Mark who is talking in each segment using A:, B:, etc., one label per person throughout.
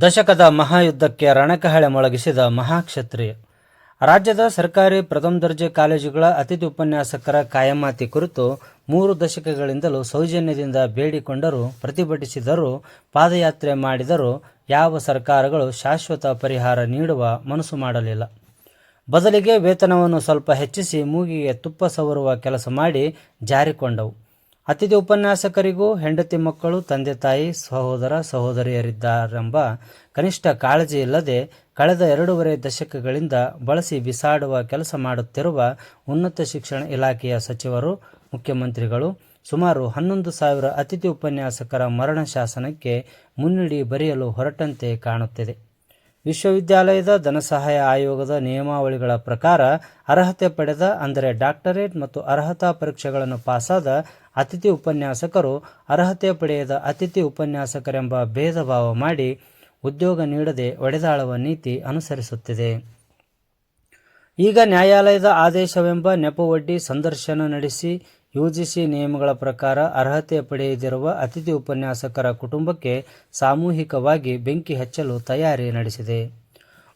A: ದಶಕದ ಮಹಾಯುದ್ಧಕ್ಕೆ ರಣಕಹಳೆ ಮೊಳಗಿಸಿದ ಮಹಾಕ್ಷತ್ರಿಯ. ರಾಜ್ಯದ ಸರ್ಕಾರಿ ಪ್ರಥಮ ದರ್ಜೆ ಕಾಲೇಜುಗಳ ಅತಿಥಿ ಉಪನ್ಯಾಸಕರ ಕಾಯಮಾತಿ ಕುರಿತು ಮೂರು ದಶಕಗಳಿಂದಲೂ ಸೌಜನ್ಯದಿಂದ ಬೇಡಿಕೊಂಡರೂ, ಪ್ರತಿಭಟಿಸಿದರೂ, ಪಾದಯಾತ್ರೆ ಮಾಡಿದರೂ. ಯಾವ ಸರ್ಕಾರಗಳು ಶಾಶ್ವತ ಪರಿಹಾರ ನೀಡುವ ಮನಸ್ಸು ಮಾಡಲಿಲ್ಲ. ಬದಲಿಗೆ ವೇತನವನ್ನು ಸ್ವಲ್ಪ ಹೆಚ್ಚಿಸಿ ಮೂಗಿಗೆ ತುಪ್ಪ ಸವರುವ ಕೆಲಸ ಮಾಡಿ ಜಾರಿಕೊಂಡವು. ಅತಿಥಿ ಉಪನ್ಯಾಸಕರಿಗೂ ಹೆಂಡತಿ ಮಕ್ಕಳು, ತಂದೆ ತಾಯಿ, ಸಹೋದರ, ಸಹೋದರಿಯರಿದ್ದಾರೆಂಬ ಕನಿಷ್ಠ ಕಾಳಜಿ ಇಲ್ಲದೆ ಕಳೆದ ಎರಡೂವರೆ ದಶಕಗಳಿಂದ ಬಳಸಿ ಬಿಸಾಡುವ ಕೆಲಸ ಮಾಡುತ್ತಿರುವ ಉನ್ನತ ಶಿಕ್ಷಣ ಇಲಾಖೆಯ ಸಚಿವರು, ಮುಖ್ಯಮಂತ್ರಿಗಳು ಸುಮಾರು ಹನ್ನೊಂದು ಸಾವಿರ ಅತಿಥಿ ಉಪನ್ಯಾಸಕರ ಮರಣ ಶಾಸನಕ್ಕೆ ಮುನ್ನುಡಿ ಬರೆಯಲು ಹೊರಟಂತೆ ಕಾಣುತ್ತಿದೆ. ವಿಶ್ವವಿದ್ಯಾಲಯದ ಧನಸಹಾಯ ಆಯೋಗದ ನಿಯಮಾವಳಿಗಳ ಪ್ರಕಾರ ಅರ್ಹತೆ ಪಡೆದ, ಅಂದರೆ ಡಾಕ್ಟರೇಟ್ ಮತ್ತು ಅರ್ಹತಾ ಪರೀಕ್ಷೆಗಳನ್ನು ಪಾಸಾದ ಅತಿಥಿ ಉಪನ್ಯಾಸಕರು ಅರ್ಹತೆ ಪಡೆಯದ ಅತಿಥಿ ಉಪನ್ಯಾಸಕರೆಂಬ ಭೇದ ಭಾವ ಮಾಡಿ ಉದ್ಯೋಗ ನೀಡದೆ ಒಡೆದಾಳುವ ನೀತಿ ಅನುಸರಿಸುತ್ತಿದೆ. ಈಗ ನ್ಯಾಯಾಲಯದ ಆದೇಶವೆಂಬ ನೆಪವೊಡ್ಡಿ ಸಂದರ್ಶನ ನಡೆಸಿ ಯುಜಿಸಿ ನಿಯಮಗಳ ಪ್ರಕಾರ ಅರ್ಹತೆ ಪಡೆಯದಿರುವ ಅತಿಥಿ ಉಪನ್ಯಾಸಕರ ಕುಟುಂಬಕ್ಕೆ ಸಾಮೂಹಿಕವಾಗಿ ಬೆಂಕಿ ಹಚ್ಚಲು ತಯಾರಿ ನಡೆಸಿದೆ.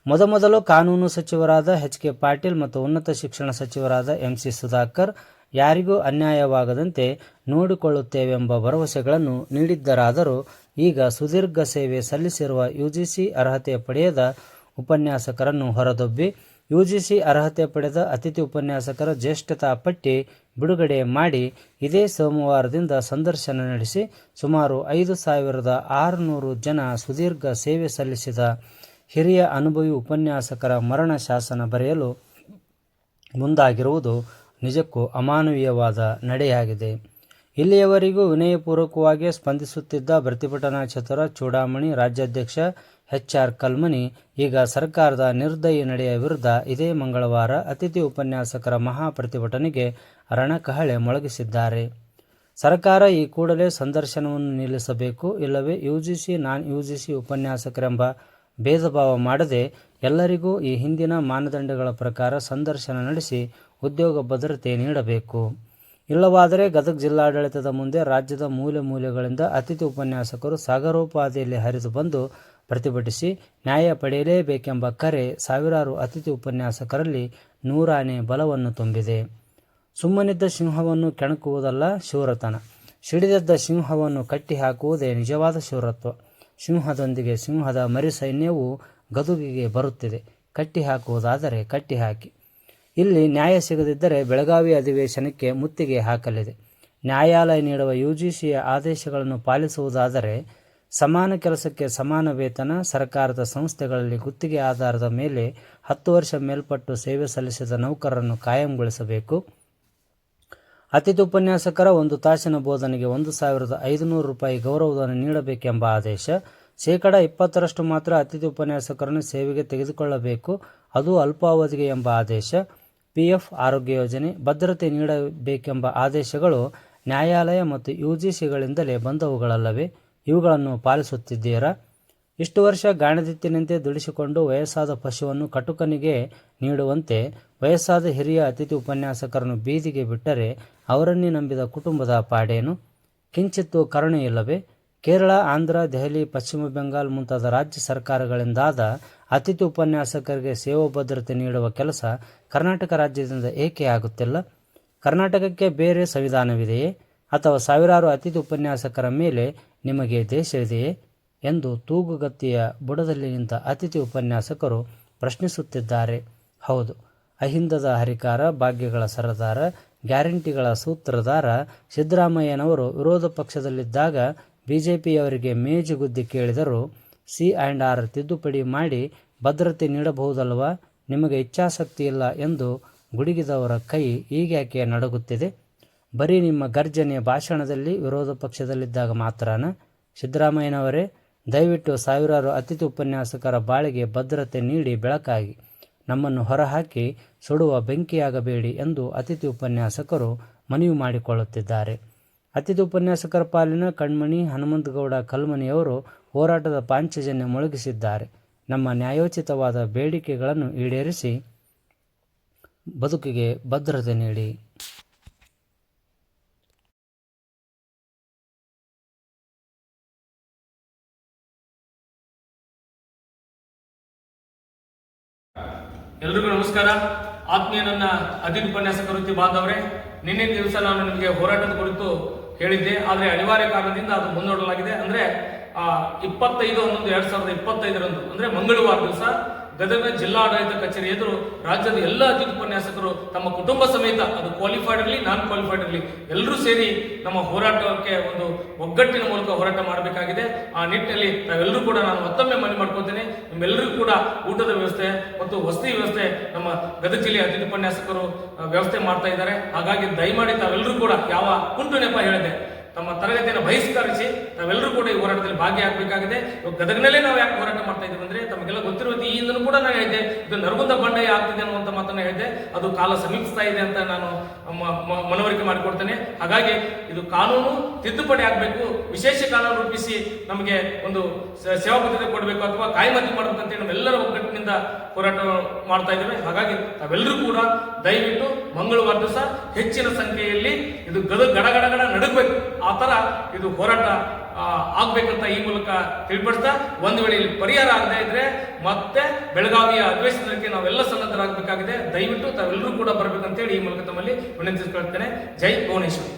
A: ಮೊದಮೊದಲು ಕಾನೂನು ಸಚಿವರಾದ ಎಚ್ ಕೆ ಪಾಟೀಲ್ ಮತ್ತು ಉನ್ನತ ಶಿಕ್ಷಣ ಸಚಿವರಾದ ಎಂ ಸಿ ಸುಧಾಕರ್ ಯಾರಿಗೂ ಅನ್ಯಾಯವಾಗದಂತೆ ನೋಡಿಕೊಳ್ಳುತ್ತೇವೆಂಬ ಭರವಸೆಗಳನ್ನು ನೀಡಿದ್ದರಾದರೂ ಈಗ ಸುದೀರ್ಘ ಸೇವೆ ಸಲ್ಲಿಸಿರುವ ಯುಜಿಸಿ ಅರ್ಹತೆ ಪಡೆಯದ ಉಪನ್ಯಾಸಕರನ್ನು ಹೊರದೊಬ್ಬಿ ಯುಜಿಸಿ ಅರ್ಹತೆ ಪಡೆದ ಅತಿಥಿ ಉಪನ್ಯಾಸಕರ ಜ್ಯೇಷ್ಠತಾ ಪಟ್ಟಿ ಬಿಡುಗಡೆ ಮಾಡಿ ಇದೇ ಸೋಮವಾರದಿಂದ ಸಂದರ್ಶನ ನಡೆಸಿ ಸುಮಾರು ಐದು ಸಾವಿರದ ಆರುನೂರು ಜನ ಸುದೀರ್ಘ ಸೇವೆ ಸಲ್ಲಿಸಿದ ಹಿರಿಯ ಅನುಭವಿ ಉಪನ್ಯಾಸಕರ ಮರಣ ಶಾಸನ ಬರೆಯಲು ಮುಂದಾಗಿರುವುದು ನಿಜಕ್ಕೂ ಅಮಾನವೀಯವಾದ ನಡೆಯಾಗಿದೆ. ಇಲ್ಲಿಯವರೆಗೂ ವಿನಯಪೂರ್ವಕವಾಗಿ ಸ್ಪಂದಿಸುತ್ತಿದ್ದ ಪ್ರತಿಭಟನಾ ಚತುರ ಚೂಡಾಮಣಿ ರಾಜ್ಯಾಧ್ಯಕ್ಷ ಎಚ್ ಆರ್ ಕಲ್ಮನಿ, ಈಗ ಸರ್ಕಾರದ ನಿರ್ದಯಿ ನಡೆಯ ವಿರುದ್ಧ ಇದೇ ಮಂಗಳವಾರ ಅತಿಥಿ ಉಪನ್ಯಾಸಕರ ಮಹಾ ಪ್ರತಿಭಟನೆಗೆ ರಣಕಹಳೆ ಮೊಳಗಿಸಿದ್ದಾರೆ. ಸರ್ಕಾರ ಈ ಕೂಡಲೇ ಸಂದರ್ಶನವನ್ನು ನಿಲ್ಲಿಸಬೇಕು, ಇಲ್ಲವೇ ಯುಜಿಸಿ ನಾನ್ ಯುಜಿಸಿ ಉಪನ್ಯಾಸಕರೆಂಬ ಭೇದಭಾವ ಮಾಡದೆ ಎಲ್ಲರಿಗೂ ಈ ಹಿಂದಿನ ಮಾನದಂಡಗಳ ಪ್ರಕಾರ ಸಂದರ್ಶನ ನಡೆಸಿ ಉದ್ಯೋಗ ಭದ್ರತೆ ನೀಡಬೇಕು. ಇಲ್ಲವಾದರೆ ಗದಗ ಜಿಲ್ಲಾಡಳಿತದ ಮುಂದೆ ರಾಜ್ಯದ ಮೂಲೆ ಮೂಲೆಗಳಿಂದ ಅತಿಥಿ ಉಪನ್ಯಾಸಕರು ಸಾಗರೋಪಾದಿಯಲ್ಲಿ ಹರಿದು ಬಂದು ಪ್ರತಿಭಟಿಸಿ ನ್ಯಾಯ ಪಡೆಯಲೇಬೇಕೆಂಬ ಕರೆ ಸಾವಿರಾರು ಅತಿಥಿ ಉಪನ್ಯಾಸಕರಲ್ಲಿ ನೂರಾನೇ ಬಲವನ್ನು ತುಂಬಿದೆ. ಸುಮ್ಮನಿದ್ದ ಸಿಂಹವನ್ನು ಕೆಣಕುವುದಲ್ಲ ಶೂರತನ ಸಿಡಿದದ್ದ ಸಿಂಹವನ್ನು ಕಟ್ಟಿ ಹಾಕುವುದೇ ನಿಜವಾದ ಶಿವರತ್ವ. ಸಿಂಹದೊಂದಿಗೆ ಸಿಂಹದ ಮರಿ ಸೈನ್ಯವು ಗದುಗಿಗೆ ಬರುತ್ತಿದೆ. ಕಟ್ಟಿಹಾಕುವುದಾದರೆ ಕಟ್ಟಿಹಾಕಿ. ಕಟ್ಟಿ ಹಾಕಿ ಇಲ್ಲಿ ನ್ಯಾಯ ಸಿಗದಿದ್ದರೆ ಬೆಳಗಾವಿ ಅಧಿವೇಶನಕ್ಕೆ ಮುತ್ತಿಗೆ ಹಾಕಲಿದೆ. ನ್ಯಾಯಾಲಯ ನೀಡುವ ಯುಜಿಸಿಯ ಆದೇಶಗಳನ್ನು ಪಾಲಿಸುವುದಾದರೆ ಸಮಾನ ಕೆಲಸಕ್ಕೆ ಸಮಾನ ವೇತನ, ಸರ್ಕಾರದ ಸಂಸ್ಥೆಗಳಲ್ಲಿ ಗುತ್ತಿಗೆ ಆಧಾರದ ಮೇಲೆ ಹತ್ತು ವರ್ಷ ಮೇಲ್ಪಟ್ಟು ಸೇವೆ ಸಲ್ಲಿಸಿದ ನೌಕರರನ್ನು ಕಾಯಂಗೊಳಿಸಬೇಕು. ಅತಿಥಿ ಉಪನ್ಯಾಸಕರ ಒಂದು ತಾಸಿನ ಬೋಧನೆಗೆ ಒಂದು ಸಾವಿರದ ಐದುನೂರು ರೂಪಾಯಿ ಗೌರವಧನ ನೀಡಬೇಕೆಂಬ ಆದೇಶ. ಶೇಕಡ ಇಪ್ಪತ್ತರಷ್ಟು ಮಾತ್ರ ಅತಿಥಿ ಉಪನ್ಯಾಸಕರನ್ನು ಸೇವೆಗೆ ತೆಗೆದುಕೊಳ್ಳಬೇಕು. ಅದು ಅಲ್ಪಾವಧಿಗೆ ಎಂಬ ಆದೇಶ. ಪಿಎಫ್ ಆರೋಗ್ಯ ಯೋಜನೆ, ಭದ್ರತೆ ನೀಡಬೇಕೆಂಬ ಆದೇಶಗಳು ನ್ಯಾಯಾಲಯ ಮತ್ತು ಯುಜಿಸಿಗಳಿಂದಲೇ ಬಂದವುಗಳಲ್ಲವೇ? ಇವುಗಳನ್ನು ಪಾಲಿಸುತ್ತಿದ್ದೀರಾ? ಇಷ್ಟು ವರ್ಷ ಗಾಣದಿತ್ತಿನಂತೆ ದುಡಿಸಿಕೊಂಡು ವಯಸ್ಸಾದ ಪಶುವನ್ನು ಕಟುಕನಿಗೆ ನೀಡುವಂತೆ ವಯಸ್ಸಾದ ಹಿರಿಯ ಅತಿಥಿ ಉಪನ್ಯಾಸಕರನ್ನು ಬೀದಿಗೆ ಬಿಟ್ಟರೆ ಅವರನ್ನೇ ನಂಬಿದ ಕುಟುಂಬದ ಪಾಡೇನು? ಕಿಂಚಿತ್ತು ಕರುಣೆ ಇಲ್ಲವೇ ಕೇರಳ, ಆಂಧ್ರ, ದೆಹಲಿ, ಪಶ್ಚಿಮ ಬೆಂಗಾಲ್ ಮುಂತಾದ ರಾಜ್ಯ ಸರ್ಕಾರಗಳಿಂದಾದ ಅತಿಥಿ ಉಪನ್ಯಾಸಕರಿಗೆ ಸೇವಾ ಭದ್ರತೆ ನೀಡುವ ಕೆಲಸ ಕರ್ನಾಟಕ ರಾಜ್ಯದಿಂದ ಏಕೆ ಆಗುತ್ತಿಲ್ಲ? ಕರ್ನಾಟಕಕ್ಕೆ ಬೇರೆ ಸಂವಿಧಾನವಿದೆಯೇ? ಅಥವಾ ಸಾವಿರಾರು ಅತಿಥಿ ಉಪನ್ಯಾಸಕರ ಮೇಲೆ ನಿಮಗೆ ದೇಶವಿದೆಯೇ ಎಂದು ತೂಗುಗತ್ತಿಯ ಬುಡದಲ್ಲಿ ನಿಂತ ಅತಿಥಿ ಉಪನ್ಯಾಸಕರು ಪ್ರಶ್ನಿಸುತ್ತಿದ್ದಾರೆ. ಹೌದು, ಅಹಿಂದದ ಹರಿಕಾರ, ಭಾಗ್ಯಗಳ ಸರದಾರ, ಗ್ಯಾರಂಟಿಗಳ ಸೂತ್ರಧಾರ ಸಿದ್ದರಾಮಯ್ಯನವರು ವಿರೋಧ ಪಕ್ಷದಲ್ಲಿದ್ದಾಗ ಬಿಜೆಪಿಯವರಿಗೆ ಮೇಜುಗುದ್ದಿ ಕೇಳಿದರು ಸಿ ಆ್ಯಂಡ್ ಆರ್ ತಿದ್ದುಪಡಿ ಮಾಡಿ ಭದ್ರತೆ ನೀಡಬಹುದಲ್ವಾ ನಿಮಗೆ ಇಚ್ಛಾಸಕ್ತಿ ಇಲ್ಲ ಎಂದು ಗುಡುಗಿದವರ ಕೈ ಈಗ್ಯಾಕೆ ನಡಗುತ್ತಿದೆ? ಬರೀ ನಿಮ್ಮ ಗರ್ಜನೆಯ ಭಾಷಣದಲ್ಲಿ ವಿರೋಧ ಪಕ್ಷದಲ್ಲಿದ್ದಾಗ ಮಾತ್ರನ? ಸಿದ್ದರಾಮಯ್ಯನವರೇ, ದಯವಿಟ್ಟು ಸಾವಿರಾರು ಅತಿಥಿ ಉಪನ್ಯಾಸಕರ ಬಾಳಿಗೆ ಭದ್ರತೆ ನೀಡಿ ಬೆಳಕಾಗಿ. ನಮ್ಮನ್ನು ಹೊರಹಾಕಿ ಸುಡುವ ಬೆಂಕಿಯಾಗಬೇಡಿ ಎಂದು ಅತಿಥಿ ಉಪನ್ಯಾಸಕರು ಮನವಿ ಮಾಡಿಕೊಳ್ಳುತ್ತಿದ್ದಾರೆ. ಅತಿಥಿ ಉಪನ್ಯಾಸಕರ ಪಾಲಿನ ಕಣ್ಮಣಿ ಹನುಮಂತಗೌಡ ಕಲ್ಮನಿಯವರು ಹೋರಾಟದ ಪಾಂಚಜನ್ಯ ಮೊಳಗಿಸಿದ್ದಾರೆ. ನಮ್ಮ ನ್ಯಾಯೋಚಿತವಾದ ಬೇಡಿಕೆಗಳನ್ನು ಈಡೇರಿಸಿ ಬದುಕಿಗೆ ಭದ್ರತೆ ನೀಡಿ.
B: ಎಲ್ರಿಗೂ ನಮಸ್ಕಾರ. ಆತ್ಮೀಯ ನನ್ನ ಅಧೀನ ಉಪನ್ಯಾಸಕ ವೃತ್ತಿ ಬಾಂಧವರೇ ನಿನ್ನೆ ದಿವಸ ನಾನು ನಿಮಗೆ ಹೋರಾಟದ ಕುರಿತು ಹೇಳಿದ್ದೆ. ಆದರೆ ಅನಿವಾರ್ಯ ಕಾರಣದಿಂದ ಅದು ಮುಂದೂಡಲಾಗಿದೆ. ಅಂದರೆ ಇಪ್ಪತ್ತೈದು ಹನ್ನೊಂದು ಎರಡ್ ಸಾವಿರದ ಇಪ್ಪತ್ತೈದರಂದು, ಅಂದ್ರೆ ಮಂಗಳವಾರ ದಿವಸ ಗದಗ ಜಿಲ್ಲಾಡಳಿತ ಕಚೇರಿ ಎದುರು ರಾಜ್ಯದ ಎಲ್ಲ ಅತಿಥಿ ಉಪನ್ಯಾಸಕರು ತಮ್ಮ ಕುಟುಂಬ ಸಮೇತ, ಅದು ಕ್ವಾಲಿಫೈಡ್ ಇರಲಿ ನಾನ್ ಕ್ವಾಲಿಫೈಡ್ ಇರಲಿ ಎಲ್ಲರೂ ಸೇರಿ ನಮ್ಮ ಹೋರಾಟಕ್ಕೆ ಒಂದು ಒಗ್ಗಟ್ಟಿನ ಮೂಲಕ ಹೋರಾಟ ಮಾಡಬೇಕಾಗಿದೆ. ಆ ನಿಟ್ಟಿನಲ್ಲಿ ನಾವೆಲ್ಲರೂ ಕೂಡ ನಾನು ಮತ್ತೊಮ್ಮೆ ಮನವಿ ಮಾಡ್ಕೊತೇನೆ ನಿಮ್ಮೆಲ್ಲರಿಗೂ ಕೂಡ ಊಟದ ವ್ಯವಸ್ಥೆ ಮತ್ತು ವಸತಿ ವ್ಯವಸ್ಥೆ ನಮ್ಮ ಗದಗ ಜಿಲ್ಲೆಯ ಅತಿಥಿ ಉಪನ್ಯಾಸಕರು ವ್ಯವಸ್ಥೆ ಮಾಡ್ತಾ ಇದ್ದಾರೆ. ಹಾಗಾಗಿ ದಯಮಾಡಿ ತಾವೆಲ್ಲರೂ ಕೂಡ ಯಾವ ಕುಂಟು ನೆಪ ಹೇಳಿದೆ ತಮ್ಮ ತರಗತಿಯನ್ನು ಬಹಿಷ್ಕರಿಸಿ ನಾವೆಲ್ಲರೂ ಕೂಡ ಈ ಹೋರಾಟದಲ್ಲಿ ಭಾಗಿಯಾಗಬೇಕಾಗಿದೆ. ಗದಗನಲ್ಲೇ ನಾವು ಯಾಕೆ ಹೋರಾಟ ಮಾಡ್ತಾ ಇದ್ದೀವಿ ಅಂದ್ರೆ ತಮಗೆಲ್ಲ ಗೊತ್ತಿರುವಂತೆ ಈ ಕೂಡ ನಾನು ಹೇಳಿದ್ದೆ ಇದು ನರಗುಂದ ಬಂಡಾಯ ಆಗ್ತಿದೆ ಅನ್ನುವಂಥ ಮಾತನ್ನು ಹೇಳಿದೆ. ಅದು ಕಾಲ ಸಮೀಪಿಸ್ತಾ ಇದೆ ಅಂತ ನಾನು ಮನವರಿಕೆ ಮಾಡಿಕೊಡ್ತೇನೆ. ಹಾಗಾಗಿ ಇದು ಕಾನೂನು ತಿದ್ದುಪಡಿ ಆಗಬೇಕು. ವಿಶೇಷ ಕಾನೂನು ರೂಪಿಸಿ ನಮಗೆ ಒಂದು ಸೇವಾ ಪದ್ಧತಿ ಕೊಡಬೇಕು ಅಥವಾ ಕಾಯಿಮತಿ ಮಾಡಬೇಕು ಅಂತ ನಾವೆಲ್ಲರ ಒಗ್ಗಟ್ಟಿನಿಂದ ಹೋರಾಟ ಮಾಡ್ತಾ ಇದ್ದೇವೆ. ಹಾಗಾಗಿ ತಾವೆಲ್ಲರೂ ಕೂಡ ದಯವಿಟ್ಟು ಮಂಗಳವಾರ ದಿವಸ ಹೆಚ್ಚಿನ ಸಂಖ್ಯೆಯಲ್ಲಿ ಇದು ಗದ ಗಡ ಗಡ ಗಡ ನಡಗಬೇಕು. ಆ ಥರ ಇದು ಹೋರಾಟ ಆಗ್ಬೇಕಂತ ಈ ಮೂಲಕ ತಿಳಿಪಡಿಸ್ತಾ ಒಂದು ವೇಳೆ ಇಲ್ಲಿ ಪರಿಹಾರ ಆಗದೆ ಇದ್ರೆ ಮತ್ತೆ ಬೆಳಗಾವಿಯ ಅಧಿವೇಶನಕ್ಕೆ ನಾವೆಲ್ಲ ಸನ್ನದ್ಧರಾಗಬೇಕಾಗಿದೆ. ದಯವಿಟ್ಟು ತಾವೆಲ್ಲರೂ ಕೂಡ ಬರ್ಬೇಕಂತೇಳಿ ಈ ಮೂಲಕ ತಮ್ಮಲ್ಲಿ ವಿನಂತಿಸಿಕೊಳ್ತೇನೆ. ಜೈ ಭುವನೇಶ್ವರಿ.